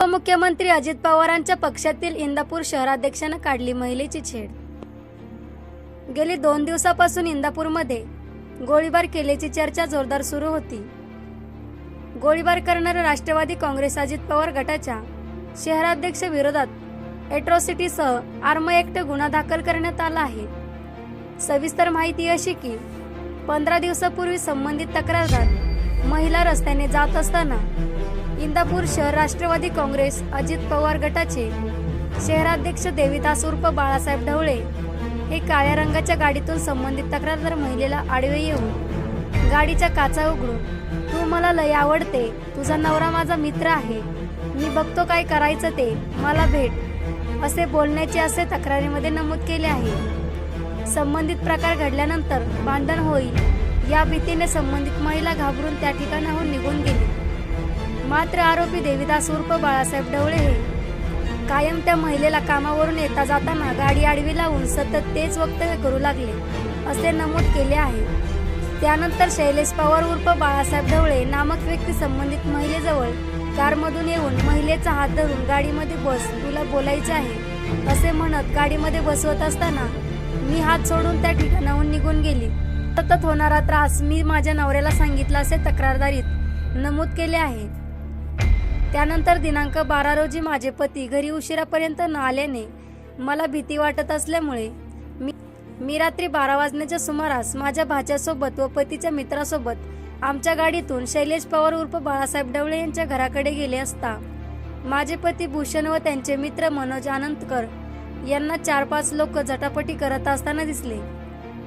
उपमुख्यमंत्री अजित पवारांच्या पक्षातील इंदापूर शहराध्यक्षानं काढली महिलेची छेड. गेली दोन दिवसापासून इंदापूरमध्ये गोळीबार केल्याची चर्चा जोरदार सुरू होती. गोळीबार करणाऱ्या राष्ट्रवादी काँग्रेस अजित पवार गटाच्या शहराध्यक्ष विरोधात एट्रॉसिटीसह आर्म ऍक्ट गुन्हा दाखल करण्यात आला आहे. सविस्तर माहिती अशी की पंधरा दिवसापूर्वी संबंधित तक्रारदार महिला रस्त्याने जात असताना इंदापूर शहर राष्ट्रवादी काँग्रेस अजित पवार गटाचे शहराध्यक्ष देविदास उर्फ बाळासाहेब ढवळे हे काळ्या रंगाच्या गाडीतून संबंधित तक्रारदार महिलेला आडवे येऊन गाडीच्या काचा उघडून तू मला लय आवडते. तुझा नवरा माझा मित्र आहे. मी बघतो काय करायचं ते. मला भेट. असे बोलण्याचे असे तक्रारीमध्ये नमूद केले आहे. संबंधित प्रकार घडल्यानंतर भांडण होईल. या भीतीने संबंधित महिला घाबरून त्या ठिकाणाहून निघून गेली. मात्र आरोपी देविदास उर्फ बाळासाहेब ढवळे हे. कायम त्या महिलेला कामावरून येता जाताना गाडी आडवी लावून सतत तेच वक्तव्य करू लागले असे नमूद केले आहे. त्यानंतर शैलेश पवार उर्फ बाळासाहेब ढवळे नामक व्यक्ती संबंधित महिलेजवळ कारमधून येऊन महिलेचा हात धरून गाडीमध्ये बस तुला बोलायचे आहे असे म्हणत गाडीमध्ये बसवत असताना मी हात सोडून त्या ठिकाणाहून निघून गेली. सतत होणारा त्रास मी माझ्या नवऱ्याला सांगितला असे तक्रारदारीत नमूद केले आहे. त्यानंतर दिनांक बारा रोजी माझे पती घरी उशिरापर्यंत न आल्याने मला भीती वाटत असल्यामुळे मी मी रात्री बारा वाजण्याच्या सुमारास माझ्या भाच्यासोबत व पतीच्या मित्रासोबत आमच्या गाडीतून शैलेश पवार उर्फ बाळासाहेब डवळे यांच्या घराकडे गेले असता माझे पती भूषण व त्यांचे मित्र मनोज आनंदकर यांना चार पाच लोक झटापटी करत असताना दिसले.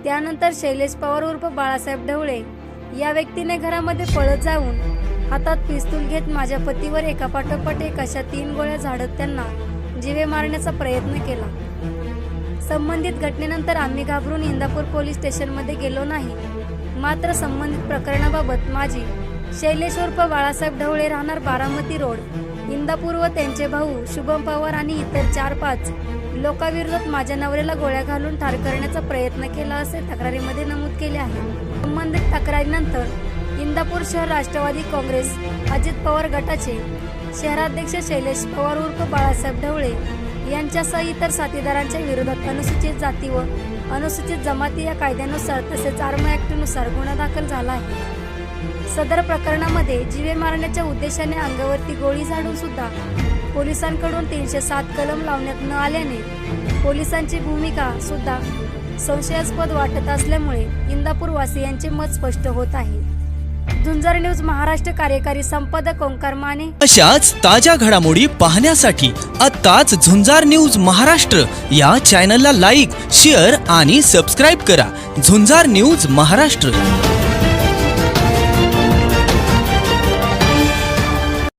त्यानंतर शैलेश पवार उर्फ बाळासाहेब ढवळे या व्यक्तीने घरामध्ये पळत जाऊन हातात पिस्तूल घेत माझ्या पतीवर एका पाठोपाठ एक अशा तीन गोळ्या झाडत त्यांना जीवे मारण्याचा प्रयत्न केला. संबंधित घटनेनंतर आम्ही घाबरून इंदापूर पोलीस स्टेशनमध्ये गेलो नाही. मात्र संबंधित प्रकरणाबाबत माझी शैलेश उर्फ बाळासाहेब ढवळे राहणार बारामती रोड इंदापूर व त्यांचे भाऊ शुभम पवार आणि इतर चार पाच लोकांविरोधात माझ्या नवऱ्याला गोळ्या घालून ठार करण्याचा प्रयत्न केला असे तक्रारीमध्ये नमूद केले आहे. संबंधित तक्रारीनंतर इंदापूर शहर राष्ट्रवादी काँग्रेस अजित पवार गटाचे शहराध्यक्ष शैलेश पवार उर्फ बाळासाहेब ढवळे यांच्यासह इतर साथीदारांच्या विरोधात अनुसूचित जाती व अनुसूचित जमाती या कायद्यानुसार तसेच आर्म ॲक्टनुसार गुन्हा दाखल झाला आहे. सदर प्रकरणामध्ये जीवे मारण्याच्या उद्देशाने अंगावरती गोळी झाडून सुद्धा पोलिसांकडून तीनशे सात कलम लावण्यात न आल्याने पोलिसांची भूमिका सुद्धा संशयास्पद वाटत असल्यामुळे इंदापूर वासियांचे मत स्पष्ट होत आहे. झुंजार न्यूज महाराष्ट्र कार्यकारी संपादक ओंकार माने. अशाच ताज्या घडामोडी पाहण्यासाठी आत्ताच झुंजार न्यूज महाराष्ट्र या चॅनलला लाईक शेअर आणि सबस्क्राईब करा. झुंजार न्यूज महाराष्ट्र.